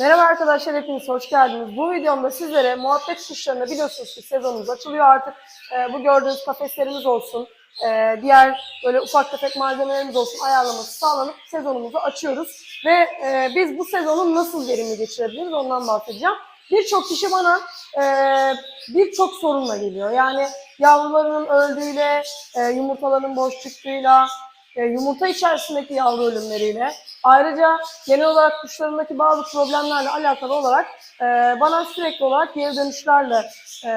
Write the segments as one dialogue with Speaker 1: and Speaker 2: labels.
Speaker 1: Merhaba arkadaşlar hepiniz hoş geldiniz. Bu videomda sizlere muhabbet kuşlarını biliyorsunuz ki sezonumuz açılıyor artık. Ee, bu gördüğünüz kafeslerimiz olsun, e, diğer böyle ufak tefek malzemelerimiz olsun ayarlaması sağlanıp sezonumuzu açıyoruz. Ve e, biz bu sezonu nasıl verimli geçirebiliriz ondan bahsedeceğim. Birçok kişi bana e, birçok sorunla geliyor. Yani yavrularının öldüğüyle, e, yumurtaların boş çıktığıyla, e, yumurta içerisindeki yavru ölümleriyle, ayrıca genel olarak kuşlarındaki bazı problemlerle alakalı olarak e, bana sürekli olarak geri dönüşlerle e,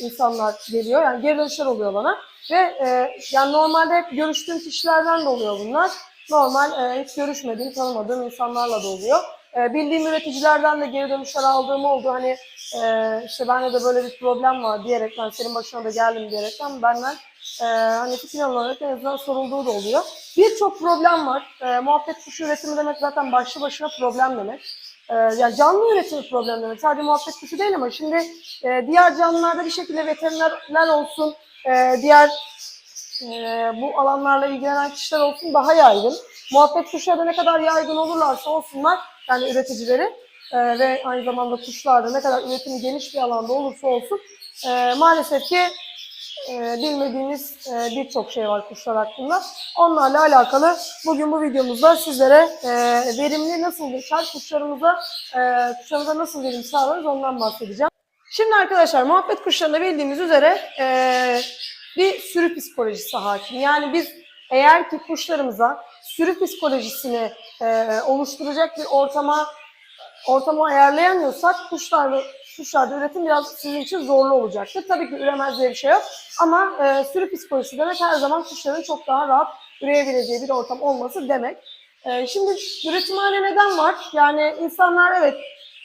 Speaker 1: insanlar geliyor. Yani geri dönüşler oluyor bana. Ve e, yani normalde hep görüştüğüm kişilerden de oluyor bunlar. Normal e, hiç görüşmediğim, tanımadığım insanlarla da oluyor. E, bildiğim üreticilerden de geri dönüşler aldığım oldu. Hani e, işte bende de böyle bir problem var diyerekten, senin başına da geldim diyerekten benden e, hani fikir olarak en azından sorulduğu da oluyor. Birçok problem var. E, muhabbet kuşu üretimi demek zaten başlı başına problem demek. E, yani canlı üretimi problem demek. Sadece muhabbet kuşu değil ama şimdi e, diğer canlılarda bir şekilde veterinerler olsun, e, diğer e, bu alanlarla ilgilenen kişiler olsun daha yaygın. Muhabbet kuşları da ne kadar yaygın olurlarsa olsunlar, yani üreticileri e, ve aynı zamanda kuşlarda ne kadar üretimi geniş bir alanda olursa olsun e, maalesef ki e, bilmediğimiz e, birçok şey var kuşlar hakkında. Onlarla alakalı bugün bu videomuzda sizlere e, verimli nasıl geçer, kuşlarımıza, e, kuşlarımıza nasıl verim sağlarız ondan bahsedeceğim. Şimdi arkadaşlar muhabbet kuşlarında bildiğimiz üzere e, bir sürü psikolojisi hakim. Yani biz eğer ki kuşlarımıza sürü psikolojisini e, oluşturacak bir ortama ortamı ayarlayamıyorsak kuşlarda, kuşlarda üretim biraz sizin için zorlu olacaktır. Tabii ki üremez diye bir şey yok. Ama e, sürü psikolojisi demek her zaman kuşların çok daha rahat üreyebileceği bir ortam olması demek. E, şimdi üretimhane neden var? Yani insanlar evet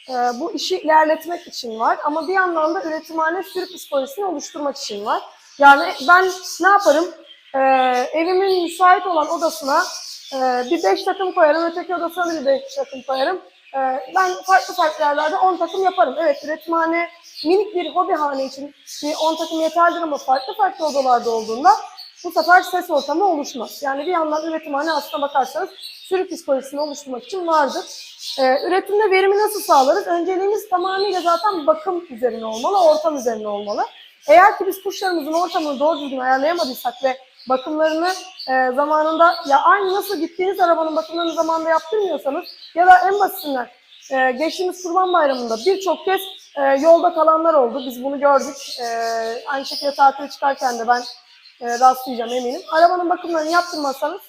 Speaker 1: e, bu işi ilerletmek için var ama bir yandan da üretimhane sürü psikolojisini oluşturmak için var. Yani ben ne yaparım? E, evimin müsait olan odasına e, bir beş takım koyarım, öteki odasına da bir beş takım koyarım. E, ben farklı farklı yerlerde 10 takım yaparım. Evet üretimhane minik bir hobi hane için bir 10 takım yeterlidir ama farklı farklı odalarda olduğunda bu sefer ses ortamı oluşmaz. Yani bir yandan üretimhane aslına bakarsanız sürü psikolojisini oluşturmak için vardır. Ee, üretimde verimi nasıl sağlarız? Önceliğimiz tamamıyla zaten bakım üzerine olmalı, ortam üzerine olmalı. Eğer ki biz kuşlarımızın ortamını doğru düzgün ayarlayamadıysak ve bakımlarını e, zamanında ya aynı nasıl gittiğiniz arabanın bakımlarını zamanında yaptırmıyorsanız ya da en basitinden e, geçtiğimiz Kurban Bayramı'nda birçok kez e, yolda kalanlar oldu. Biz bunu gördük. E, aynı şekilde tatile çıkarken de ben e, rastlayacağım eminim. Arabanın bakımlarını yaptırmazsanız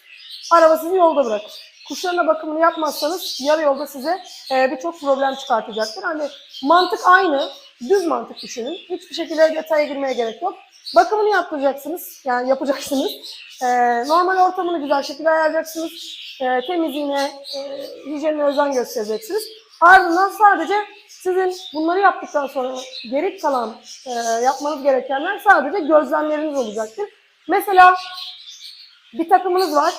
Speaker 1: araba sizi yolda bırakır. Kuşlarına bakımını yapmazsanız yarı yolda size e, birçok problem çıkartacaktır. Hani mantık aynı, düz mantık düşünün. Hiçbir şekilde detaya girmeye gerek yok. Bakımını yaptıracaksınız, yani yapacaksınız. E, normal ortamını güzel şekilde ayarlayacaksınız. E, temizliğine, e, hijyenine özen göstereceksiniz. Ardından sadece sizin bunları yaptıktan sonra geri kalan e, yapmanız gerekenler sadece gözlemleriniz olacaktır. Mesela bir takımınız var.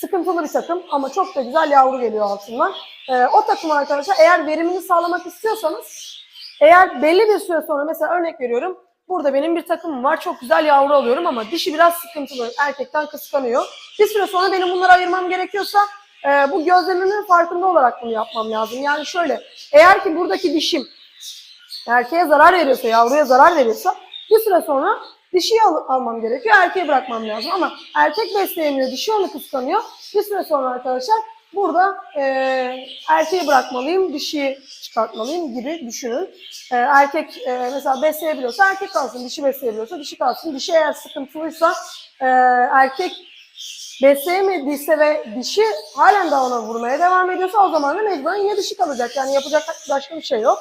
Speaker 1: Sıkıntılı bir takım ama çok da güzel yavru geliyor altından. Ee, o takım arkadaşlar eğer verimini sağlamak istiyorsanız eğer belli bir süre sonra mesela örnek veriyorum. Burada benim bir takımım var. Çok güzel yavru alıyorum ama dişi biraz sıkıntılı. Erkekten kıskanıyor. Bir süre sonra benim bunları ayırmam gerekiyorsa e, bu gözlememin farkında olarak bunu yapmam lazım. Yani şöyle eğer ki buradaki dişim erkeğe zarar veriyorsa, yavruya zarar veriyorsa bir süre sonra dişiyi al- almam gerekiyor, erkeği bırakmam lazım. Ama erkek besleyemiyor, dişi onu kıskanıyor. Bir süre sonra arkadaşlar burada e, erkeği bırakmalıyım, dişiyi çıkartmalıyım gibi düşünün. E, erkek e, mesela besleyebiliyorsa erkek kalsın, dişi besleyebiliyorsa dişi kalsın. Dişi eğer sıkıntılıysa e, erkek besleyemediyse ve dişi halen daha ona vurmaya devam ediyorsa o zaman da mecburen yine dişi kalacak. Yani yapacak başka bir şey yok.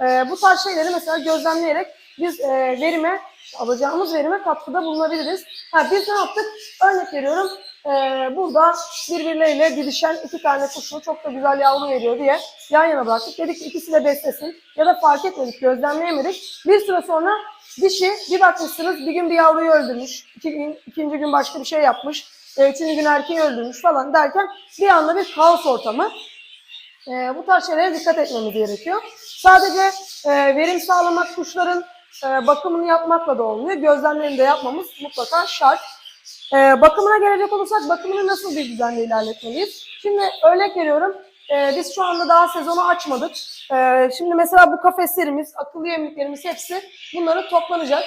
Speaker 1: Ee, bu tarz şeyleri mesela gözlemleyerek biz e, verime, alacağımız verime katkıda bulunabiliriz. Ha, biz ne yaptık? Örnek veriyorum. E, burada birbirleriyle didişen iki tane kuşu çok da güzel yavru veriyor diye yan yana bıraktık. Dedik ki ikisi de beslesin. Ya da fark etmedik, gözlemleyemedik. Bir süre sonra dişi bir bakmışsınız bir gün bir yavruyu öldürmüş. iki gün, ikinci gün başka bir şey yapmış. E, üçüncü gün erkeği öldürmüş falan derken bir anda bir kaos ortamı. E, bu tarz şeylere dikkat etmemiz gerekiyor. Sadece e, verim sağlamak kuşların e, bakımını yapmakla da olmuyor. Gözlemlerini de yapmamız mutlaka şart. E, bakımına gelecek olursak bakımını nasıl bir düzenle ilerletmeliyiz? Şimdi örnek veriyorum. e, biz şu anda daha sezonu açmadık. E, şimdi mesela bu kafeslerimiz, akıllı yemliklerimiz hepsi bunları toplanacak.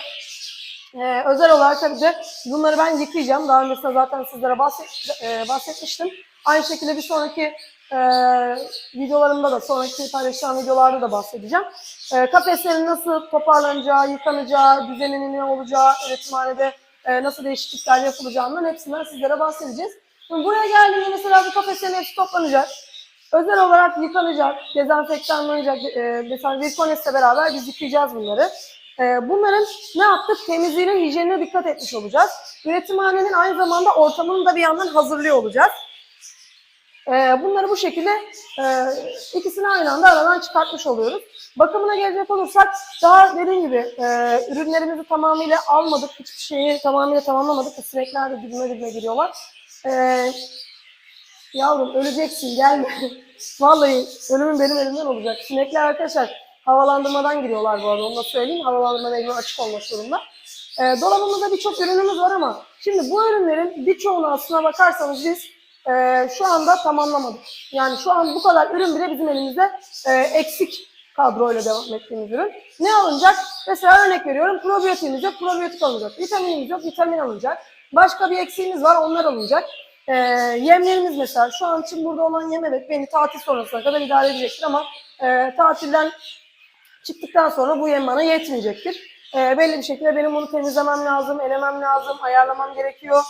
Speaker 1: Ee, özel olarak tabii de bunları ben yıkayacağım. Daha öncesinde zaten sizlere bahset, e, bahsetmiştim. Aynı şekilde bir sonraki e, videolarımda da, sonraki paylaşacağım videolarda da bahsedeceğim. E, kafeslerin nasıl toparlanacağı, yıkanacağı, düzeninin ne olacağı, üretimhanede e, nasıl değişiklikler yapılacağından hepsinden sizlere bahsedeceğiz. Şimdi buraya geldiğimde mesela bu kafeslerin hepsi toplanacak. Özel olarak yıkanacak, dezenfektanlanacak. E, mesela Virkones'le beraber biz yıkayacağız bunları. Ee, bunların ne yaptık? Temizliğine, hijyenine dikkat etmiş olacağız. Üretimhanenin aynı zamanda ortamını da bir yandan hazırlıyor olacağız. Ee, bunları bu şekilde e, ikisini aynı anda aradan çıkartmış oluyoruz. Bakımına gelecek olursak daha dediğim gibi e, ürünlerimizi tamamıyla almadık. Hiçbir şeyi tamamıyla tamamlamadık. Sinekler de dibime dibime giriyorlar. Ee, yavrum öleceksin gelme. Vallahi ölümün benim elimden olacak. Sinekler arkadaşlar havalandırmadan giriyorlar bu arada onu da söyleyeyim. Havalandırma mecbur açık olmak zorunda. Ee, dolabımızda birçok ürünümüz var ama şimdi bu ürünlerin birçoğunu aslına bakarsanız biz e, şu anda tamamlamadık. Yani şu an bu kadar ürün bile bizim elimizde e, eksik kadroyla devam ettiğimiz ürün. Ne alınacak? Mesela örnek veriyorum probiyotiğimiz yok, probiyotik alınacak. Vitaminimiz yok, vitamin alınacak. Başka bir eksiğimiz var, onlar alınacak. Ee, yemlerimiz mesela şu an için burada olan yem evet beni tatil sonrasına kadar idare edecektir ama e, tatilden çıktıktan sonra bu yem bana yetmeyecektir. E, belli bir şekilde benim bunu temizlemem lazım, elemem lazım, ayarlamam gerekiyor.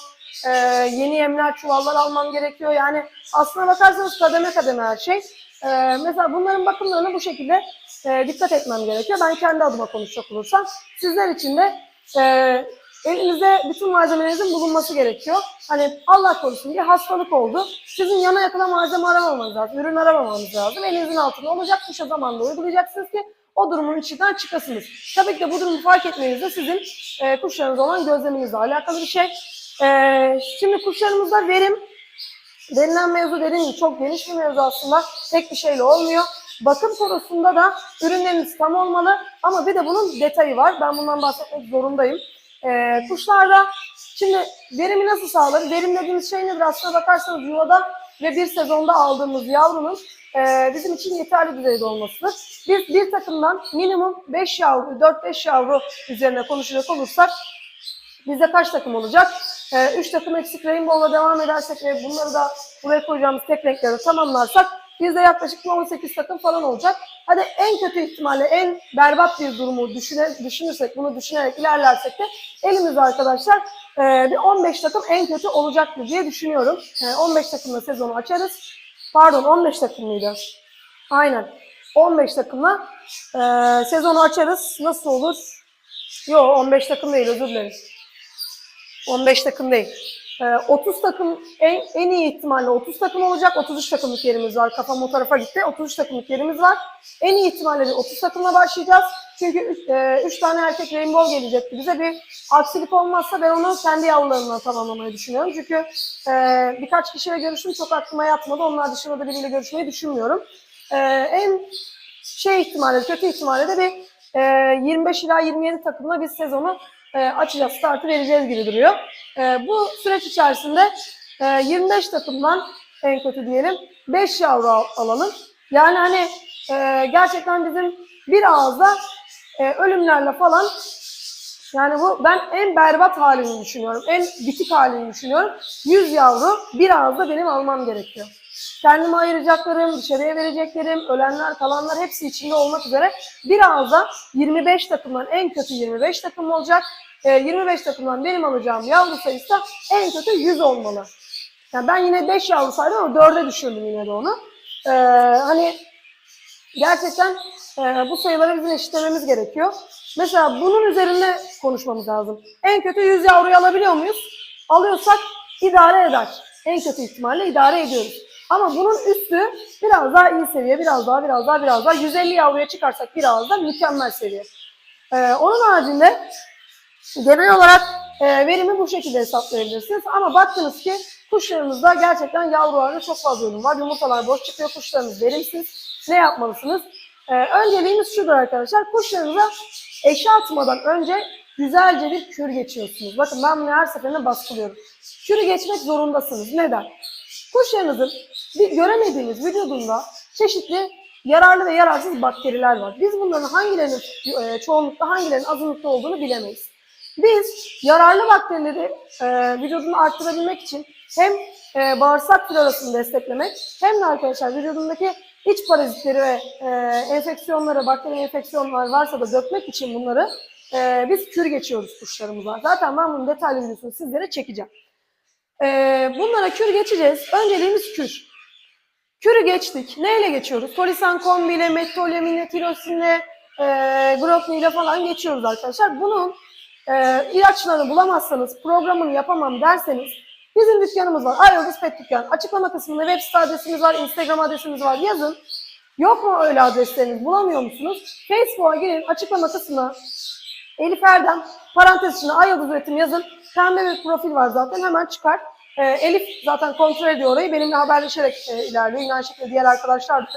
Speaker 1: E, yeni yemler, çuvallar almam gerekiyor. Yani aslına bakarsanız kademe kademe her şey. E, mesela bunların bakımlarına bu şekilde e, dikkat etmem gerekiyor. Ben kendi adıma konuşacak olursam. Sizler için de e, elinizde bütün malzemelerinizin bulunması gerekiyor. Hani Allah korusun bir hastalık oldu. Sizin yana yakına malzeme aramamanız lazım, ürün aramamanız lazım. Elinizin altında olacak. Kısa zamanda uygulayacaksınız ki o durumun içinden çıkasınız. Tabii ki de bu durumu fark etmeniz de sizin e, kuşlarınız olan gözleminizle alakalı bir şey. E, şimdi kuşlarımızda verim, verilen mevzu dediğim gibi çok geniş bir mevzu aslında. Tek bir şeyle olmuyor. Bakım konusunda da ürünleriniz tam olmalı ama bir de bunun detayı var. Ben bundan bahsetmek zorundayım. E, kuşlarda şimdi verimi nasıl sağlar? Verim dediğimiz şey nedir? Aslına bakarsanız yuvada ve bir sezonda aldığımız yavrunun e, bizim için yeterli düzeyde olmasıdır. Biz bir takımdan minimum 5 yavru, 4-5 yavru üzerine konuşacak olursak bizde kaç takım olacak? 3 takım eksik Rainbow'la devam edersek ve bunları da buraya koyacağımız tek renkleri tamamlarsak bizde yaklaşık 18 takım falan olacak. Hadi en kötü ihtimalle en berbat bir durumu düşüne, düşünürsek, bunu düşünerek ilerlersek de elimizde arkadaşlar e, bir 15 takım en kötü olacaktır diye düşünüyorum. E, 15 takımla sezonu açarız. Pardon 15 takım mıydı? Aynen. 15 takımla e, sezonu açarız. Nasıl olur? Yo 15 takım değil özür dilerim. 15 takım değil. E, 30 takım en, en iyi ihtimalle 30 takım olacak. 33 takımlık yerimiz var. Kafam o tarafa gitti. 33 takımlık yerimiz var. En iyi ihtimalle de 30 takımla başlayacağız. Çünkü 3 tane erkek rainbow gelecekti. Bize bir aksilik olmazsa ben onu kendi yavrularımla tamamlamayı düşünüyorum. Çünkü e, birkaç kişiyle görüştüm çok aklıma yatmadı. Onlar dışında da biriyle görüşmeyi düşünmüyorum. E, en şey ihtimalle, kötü ihtimalle de bir e, 25 ila 27 takımla biz sezonu e, açacağız, startı vereceğiz gibi duruyor. E, bu süreç içerisinde e, 25 takımdan en kötü diyelim 5 yavru al- alalım. Yani hani e, gerçekten bizim bir ağızda e, ölümlerle falan yani bu ben en berbat halini düşünüyorum. En bitik halini düşünüyorum. 100 yavru bir ağızda benim almam gerekiyor. Kendime ayıracaklarım, dışarıya vereceklerim, ölenler, kalanlar hepsi içinde olmak üzere bir ağızda 25 takımdan en kötü 25 takım olacak. E, 25 takımdan benim alacağım yavru sayısı da en kötü 100 olmalı. Yani ben yine 5 yavru saydım ama 4'e düşürdüm yine de onu. E, hani gerçekten e, bu sayıları bizim eşitlememiz gerekiyor. Mesela bunun üzerinde konuşmamız lazım. En kötü 100 yavruyu alabiliyor muyuz? Alıyorsak idare eder. En kötü ihtimalle idare ediyoruz. Ama bunun üstü biraz daha iyi seviye, biraz daha, biraz daha, biraz daha. 150 yavruya çıkarsak biraz da mükemmel seviye. Ee, onun haricinde genel olarak e, verimi bu şekilde hesaplayabilirsiniz. Ama baktınız ki kuşlarınızda gerçekten yavrularda çok fazla ürün var. Yumurtalar boş çıkıyor, kuşlarınız verimsiz. Ne yapmalısınız? Ee, önceliğimiz şudur arkadaşlar. Kuşlarınıza eşe atmadan önce güzelce bir kür geçiyorsunuz. Bakın ben bunu her seferinde baskılıyorum. Kürü geçmek zorundasınız. Neden? Kuşlarınızın bir göremediğiniz vücudunda çeşitli yararlı ve yararsız bakteriler var. Biz bunların hangilerinin e, çoğunlukta hangilerinin azınlıkta olduğunu bilemeyiz. Biz yararlı bakterileri e, vücudunu arttırabilmek için hem e, bağırsak florasını desteklemek hem de arkadaşlar vücudundaki iç parazitleri ve e, enfeksiyonları, bakteri enfeksiyonlar varsa da dökmek için bunları e, biz kür geçiyoruz kuşlarımıza. Zaten ben bunun detaylı videosunu sizlere çekeceğim. E, bunlara kür geçeceğiz. Önceliğimiz kür. Kürü geçtik. Neyle geçiyoruz? Tolisan kombiyle, mettolemine, tirosinle, e, brokoli ile falan geçiyoruz arkadaşlar. Bunun e, ilaçlarını bulamazsanız, programını yapamam derseniz bizim dükkanımız var. Ayyıldız Pet Dükkan. Açıklama kısmında web site adresimiz var, Instagram adresimiz var. Yazın. Yok mu öyle adresleriniz? Bulamıyor musunuz? Facebook'a girin. Açıklama kısmına Elif Erdem parantez içinde Ayyıldız Üretim yazın. Pembe bir profil var zaten. Hemen çıkar. E, Elif zaten kontrol ediyor orayı. Benimle haberleşerek e, ilerliyor. Aynı şekilde diğer arkadaşlar da.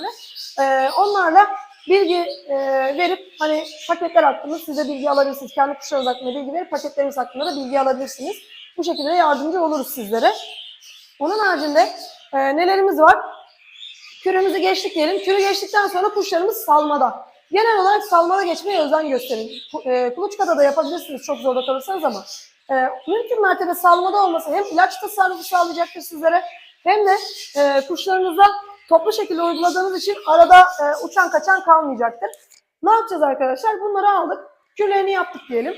Speaker 1: E, onlarla bilgi e, verip hani paketler hakkında size bilgi alabilirsiniz. Kendi kuşlarınız hakkında bilgi verip paketleriniz hakkında da bilgi alabilirsiniz. Bu şekilde yardımcı oluruz sizlere. Onun haricinde e, nelerimiz var? Kürümüzü geçtik diyelim. Kürü geçtikten sonra kuşlarımız salmada. Genel olarak salmada geçmeye özen gösterin. E, kuluçkada da yapabilirsiniz çok zorda kalırsanız ama e, mümkün mertebe salmada olması hem ilaç tasarrufu sağlayacaktır sizlere hem de e, kuşlarınıza toplu şekilde uyguladığınız için arada e, uçan kaçan kalmayacaktır. Ne yapacağız arkadaşlar? Bunları aldık. Kürlerini yaptık diyelim.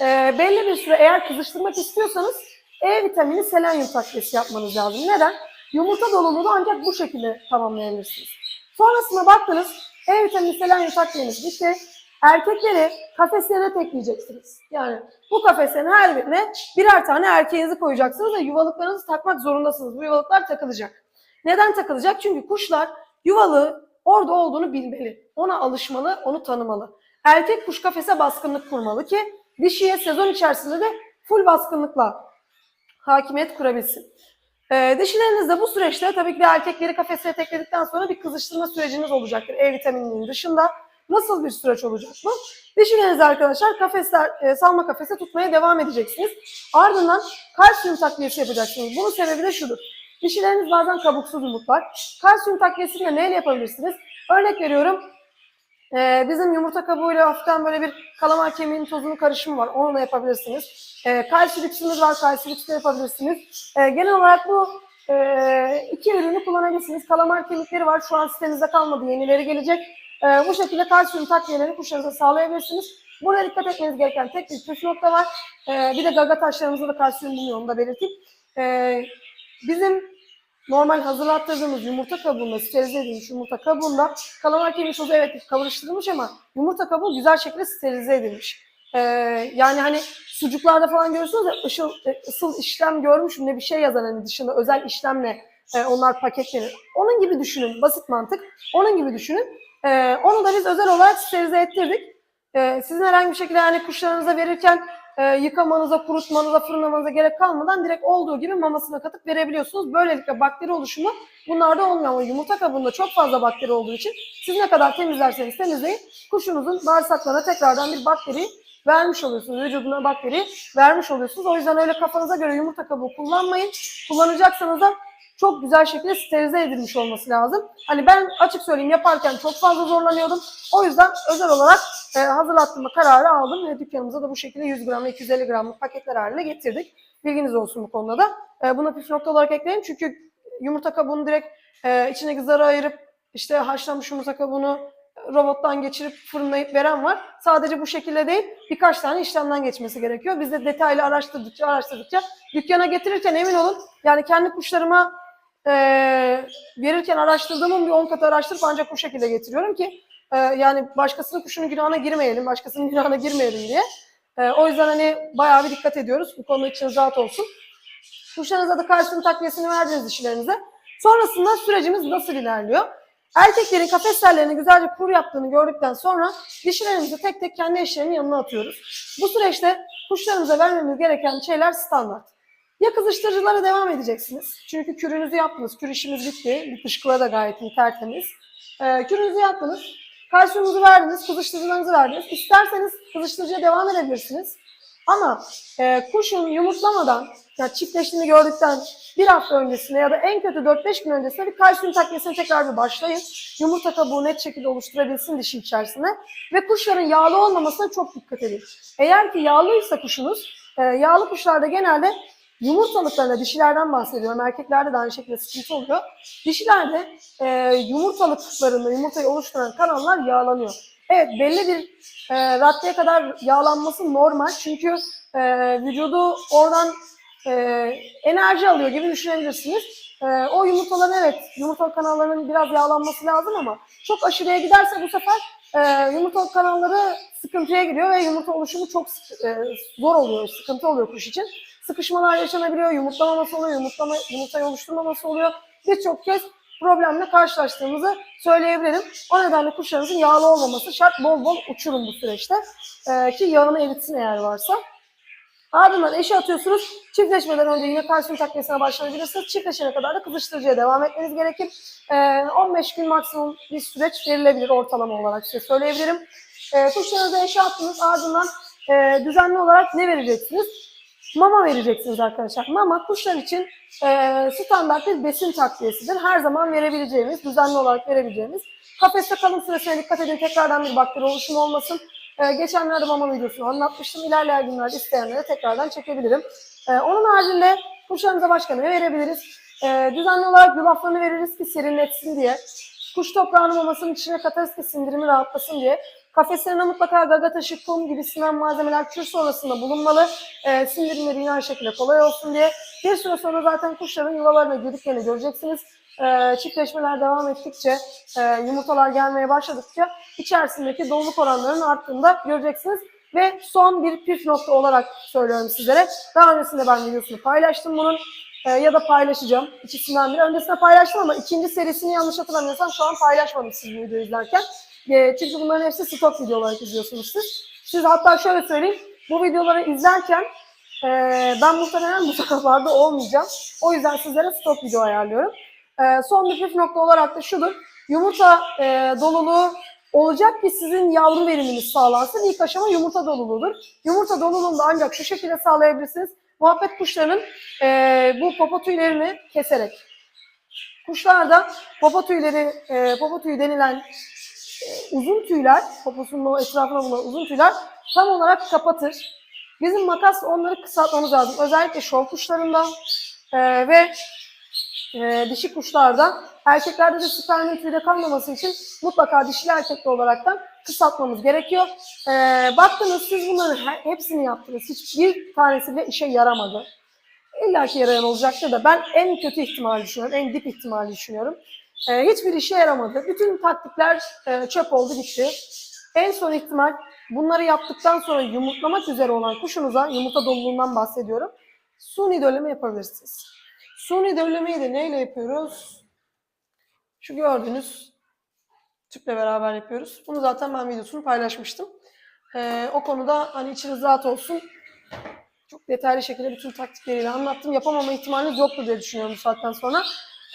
Speaker 1: E, belli bir süre eğer kızıştırmak istiyorsanız E vitamini selenyum takviyesi yapmanız lazım. Neden? Yumurta doluluğunu ancak bu şekilde tamamlayabilirsiniz. Sonrasında baktınız E vitamini selenyum takviyeniz bitti. Erkekleri kafeslerine tekleyeceksiniz. Yani bu kafeslerin her birine birer tane erkeğinizi koyacaksınız ve yuvalıklarınızı takmak zorundasınız. Bu yuvalıklar takılacak. Neden takılacak? Çünkü kuşlar yuvalı orada olduğunu bilmeli. Ona alışmalı, onu tanımalı. Erkek kuş kafese baskınlık kurmalı ki dişiye sezon içerisinde de full baskınlıkla hakimiyet kurabilsin. Ee, dişileriniz de bu süreçte tabii ki de erkekleri kafese tekledikten sonra bir kızıştırma süreciniz olacaktır E vitamininin dışında. Nasıl bir süreç olacak bu? Dişilerinizi arkadaşlar kafesler, e, salma kafese tutmaya devam edeceksiniz. Ardından kalsiyum takviyesi yapacaksınız. Bunun sebebi de şudur. Dişileriniz bazen kabuksuz yumurtlar. Kalsiyum takviyesini de neyle yapabilirsiniz? Örnek veriyorum. Ee, bizim yumurta kabuğuyla hafiften böyle bir kalamar kemiğinin tozunun karışımı var. Onunla yapabilirsiniz. Ee, kalsiyuliksiniz var. Kalsiyuliksle yapabilirsiniz. Ee, genel olarak bu e, iki ürünü kullanabilirsiniz. Kalamar kemikleri var. Şu an sitemizde kalmadı. Yenileri gelecek. Ee, bu şekilde kalsiyum takviyelerini kuşlarınıza sağlayabilirsiniz. Burada dikkat etmeniz gereken tek bir püf nokta var. Ee, bir de gaga taşlarımızda da kalsiyum bulunuyor. Onu da belirteyim. Ee, bizim normal hazırlattırdığımız yumurta kabuğunda, sterilize edilmiş yumurta kabuğunda kalamar kemiği evet karıştırılmış ama yumurta kabuğu güzel şekilde sterilize edilmiş. Ee, yani hani sucuklarda falan görürsünüz ya ışıl, e, ısıl işlem görmüşüm ne bir şey yazan hani dışında özel işlemle e, onlar paketlenir. Onun gibi düşünün basit mantık. Onun gibi düşünün. Ee, onu da biz özel olarak sterilize ettirdik. Ee, sizin herhangi bir şekilde yani kuşlarınıza verirken e, yıkamanıza, kurutmanıza, fırınlamanıza gerek kalmadan direkt olduğu gibi mamasına katıp verebiliyorsunuz. Böylelikle bakteri oluşumu bunlarda olmuyor ama yumurta kabuğunda çok fazla bakteri olduğu için siz ne kadar temizlerseniz temizleyin kuşunuzun bağırsaklarına tekrardan bir bakteri vermiş oluyorsunuz. Vücuduna bakteri vermiş oluyorsunuz. O yüzden öyle kafanıza göre yumurta kabuğu kullanmayın. Kullanacaksanız da çok güzel şekilde sterilize edilmiş olması lazım. Hani ben açık söyleyeyim yaparken çok fazla zorlanıyordum. O yüzden özel olarak e, hazırlattığımda kararı aldım ve dükkanımıza da bu şekilde 100 gram ve 250 gramlık paketler haline getirdik. Bilginiz olsun bu konuda da. E, bunu püf nokta olarak ekleyin çünkü yumurta kabuğunu direkt e, içine zarı ayırıp işte haşlanmış yumurta kabuğunu robottan geçirip fırınlayıp veren var. Sadece bu şekilde değil birkaç tane işlemden geçmesi gerekiyor. Biz de detaylı araştırdıkça araştırdıkça dükkana getirirken emin olun yani kendi kuşlarıma e, verirken araştırdığımın bir 10 katı araştırıp ancak bu şekilde getiriyorum ki e, yani başkasının kuşunun günahına girmeyelim, başkasının günahına girmeyelim diye. E, o yüzden hani bayağı bir dikkat ediyoruz. Bu konu için rahat olsun. Kuşlarınıza da kalsiyum takviyesini verdiniz dişilerinize. Sonrasında sürecimiz nasıl ilerliyor? Erkeklerin kafes tellerini güzelce kur yaptığını gördükten sonra dişilerimizi tek tek kendi eşlerinin yanına atıyoruz. Bu süreçte kuşlarımıza vermemiz gereken şeyler standart. Ya kızıştırıcılara devam edeceksiniz. Çünkü kürünüzü yaptınız. Kür işimiz bitti. Dışkıla da gayet iyi, tertemiz. Ee, kürünüzü yaptınız. Kalsiyumunuzu verdiniz, kızıştırıcılarınızı verdiniz. İsterseniz kızıştırıcıya devam edebilirsiniz. Ama e, kuşun yumurtlamadan, yani çiftleştiğini gördükten bir hafta öncesinde ya da en kötü 4-5 gün öncesinde bir kalsiyum takviyesine tekrar bir başlayın. Yumurta kabuğu net şekilde oluşturabilsin dişi içerisinde. Ve kuşların yağlı olmamasına çok dikkat edin. Eğer ki yağlıysa kuşunuz, e, yağlı kuşlarda genelde yumurtalıklarında, dişilerden bahsediyorum. Erkeklerde de aynı şekilde sıkıntı oluyor. Dişilerde e, yumurtalıklarında yumurtayı oluşturan kanallar yağlanıyor. Evet belli bir e, raddeye kadar yağlanması normal. Çünkü e, vücudu oradan e, enerji alıyor gibi düşünebilirsiniz. E, o yumurtaların evet yumurtalık kanallarının biraz yağlanması lazım ama çok aşırıya giderse bu sefer e, yumurtalık kanalları sıkıntıya giriyor ve yumurta oluşumu çok e, zor oluyor, sıkıntı oluyor kuş için. Sıkışmalar yaşanabiliyor, yumurtlamaması oluyor, yumurtlama, yumurtayı oluşturmaması oluyor. Birçok kez problemle karşılaştığımızı söyleyebilirim. O nedenle kuşlarınızın yağlı olmaması şart. Bol bol uçurun bu süreçte. Ee, ki yağını eritsin eğer varsa. Ardından eşe atıyorsunuz. Çiftleşmeden önce yine kalsiyum takviyesine başlayabilirsiniz. Çiftleşene kadar da kızıştırıcıya devam etmeniz gerekir. Ee, 15 gün maksimum bir süreç verilebilir ortalama olarak size söyleyebilirim. Ee, kuşlarınızı eşe attınız. Ardından e, düzenli olarak ne vereceksiniz? Mama vereceksiniz arkadaşlar. Mama kuşlar için e, standart bir besin takviyesidir. Her zaman verebileceğimiz, düzenli olarak verebileceğimiz. Kafeste kalım süresine dikkat edin. Tekrardan bir bakteri oluşumu olmasın. E, geçenlerde mama videosunu anlatmıştım. İlerleyen günlerde isteyenlere tekrardan çekebilirim. E, onun haricinde kuşlarımıza başka ne verebiliriz? E, düzenli olarak yulaflarını veririz ki serinletsin diye. Kuş toprağını mamasının içine katarız ki sindirimi rahatlasın diye. Kafeslerine mutlaka gaga taşı, kum gibisinden malzemeler kür sonrasında bulunmalı. E, sindirimleri yine aynı şekilde kolay olsun diye. Bir süre sonra zaten kuşların yuvalarına girdiklerini göreceksiniz. E, çiftleşmeler devam ettikçe, e, yumurtalar gelmeye başladıkça içerisindeki doluluk oranlarının arttığını da göreceksiniz. Ve son bir püf nokta olarak söylüyorum sizlere. Daha öncesinde ben videosunu paylaştım bunun. E, ya da paylaşacağım. İkisinden biri. Öncesinde paylaştım ama ikinci serisini yanlış hatırlamıyorsam şu an paylaşmadım siz videoyu izlerken. E, çünkü bunların hepsi stok video olarak izliyorsunuz siz. Siz hatta şöyle söyleyeyim. Bu videoları izlerken e, ben muhtemelen bu taraflarda olmayacağım. O yüzden sizlere stok video ayarlıyorum. E, son bir püf nokta olarak da şudur. Yumurta e, doluluğu olacak ki sizin yavru veriminiz sağlansın. İlk aşama yumurta doluluğudur. Yumurta doluluğunu da ancak şu şekilde sağlayabilirsiniz. Muhabbet kuşlarının e, bu popo tüylerini keserek. Kuşlarda popo tüyleri, e, popo tüyü denilen uzun tüyler, poposunun etrafına bulunan uzun tüyler tam olarak kapatır. Bizim makas onları kısaltmamız lazım. Özellikle şov kuşlarında e, ve e, dişi kuşlarda. Erkeklerde de spermin tüyde kalmaması için mutlaka dişili erkekli olaraktan kısaltmamız gerekiyor. E, baktınız siz bunların he- hepsini yaptınız. Hiçbir tanesi bile işe yaramadı. İlla ki yarayan olacaktır da ben en kötü ihtimali düşünüyorum. En dip ihtimali düşünüyorum. E, hiçbir işe yaramadı. Bütün taktikler e, çöp oldu gitti. En son ihtimal bunları yaptıktan sonra yumurtlamak üzere olan kuşunuza, yumurta doluluğundan bahsediyorum. Suni dölleme yapabilirsiniz. Suni döllemeyi de neyle yapıyoruz? Şu gördüğünüz tüple beraber yapıyoruz. Bunu zaten ben videosunu paylaşmıştım. Ee, o konuda hani içiniz rahat olsun. Çok detaylı şekilde bütün taktikleriyle anlattım. Yapamama ihtimaliniz yoktur diye düşünüyorum bu saatten sonra.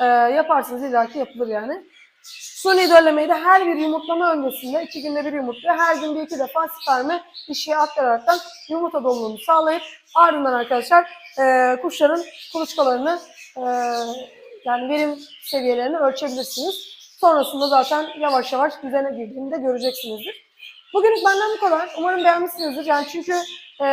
Speaker 1: Ee, yaparsınız illaki yapılır yani. Suni döllemeyi de her bir yumurtlama öncesinde iki günde bir yumurtluyor. Her gün bir iki defa spermi dişiye aktararaktan yumurta doluluğunu sağlayıp ardından arkadaşlar e, kuşların kuluçkalarını e, yani verim seviyelerini ölçebilirsiniz. Sonrasında zaten yavaş yavaş düzene girdiğini de göreceksinizdir. Bugünlük benden bu kadar. Umarım beğenmişsinizdir. Yani çünkü e,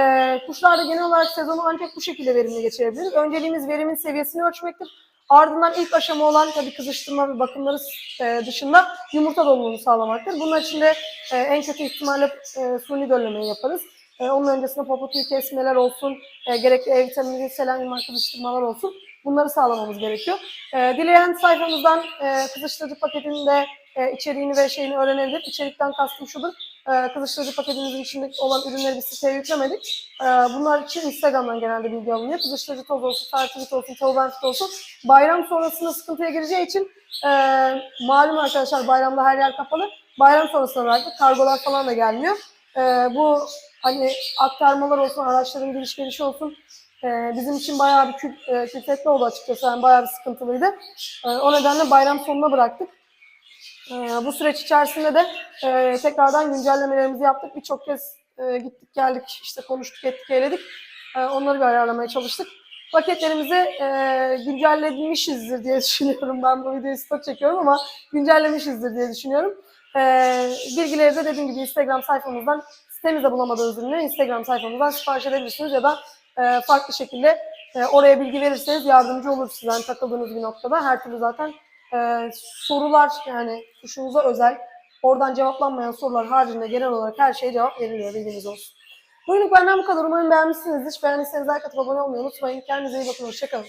Speaker 1: kuşlarda genel olarak sezonu ancak bu şekilde verimli geçirebiliriz. Önceliğimiz verimin seviyesini ölçmektir. Ardından ilk aşama olan tabii kızıştırma ve bakımları e, dışında yumurta doluluğunu sağlamaktır. Bunun için de e, en kötü ihtimalle e, suni döllemeyi yaparız. E, onun öncesinde popo tüyü kesmeler olsun, gerekli E vitamini, selenyum kızıştırmalar olsun. Bunları sağlamamız gerekiyor. Dileyen sayfamızdan e, kızıştırıcı paketinin de e, içeriğini ve şeyini öğrenebilir. İçerikten kastım şudur. E, kızıştırıcı paketimizin içinde olan ürünleri biz siteye yüklemedik. E, bunlar için Instagram'dan genelde bilgi alınıyor. Kızıştırıcı toz olsun, fertilit olsun, taubentit olsun. Bayram sonrasında sıkıntıya gireceği için e, malum arkadaşlar bayramda her yer kapalı. Bayram sonrasında bıraktık. Kargolar falan da gelmiyor. E, bu hani aktarmalar olsun, araçların giriş gelişi olsun e, bizim için bayağı bir kül, e, külfetli oldu açıkçası. Yani bayağı bir sıkıntılıydı. O nedenle bayram sonuna bıraktık. E, bu süreç içerisinde de e, tekrardan güncellemelerimizi yaptık. Birçok kez e, gittik geldik işte konuştuk ettik eyledik. E, onları bir ayarlamaya çalıştık. Paketlerimizi e, güncellemişizdir diye düşünüyorum. Ben bu videoyu stok çekiyorum ama güncellemişizdir diye düşünüyorum. E, bilgileri de dediğim gibi Instagram sayfamızdan sitemizde bulamadığınız ürünleri Instagram sayfamızdan sipariş edebilirsiniz ya da e, farklı şekilde e, oraya bilgi verirseniz yardımcı olur size takıldığınız bir noktada. Her türlü zaten e, sorular yani kuşunuza özel oradan cevaplanmayan sorular haricinde genel olarak her şeye cevap veriliyor bilginiz olsun. Bugünlük benden bu kadar. Umarım beğenmişsinizdir. Beğendiyseniz like atıp abone olmayı unutmayın. Kendinize iyi bakın. Hoşçakalın.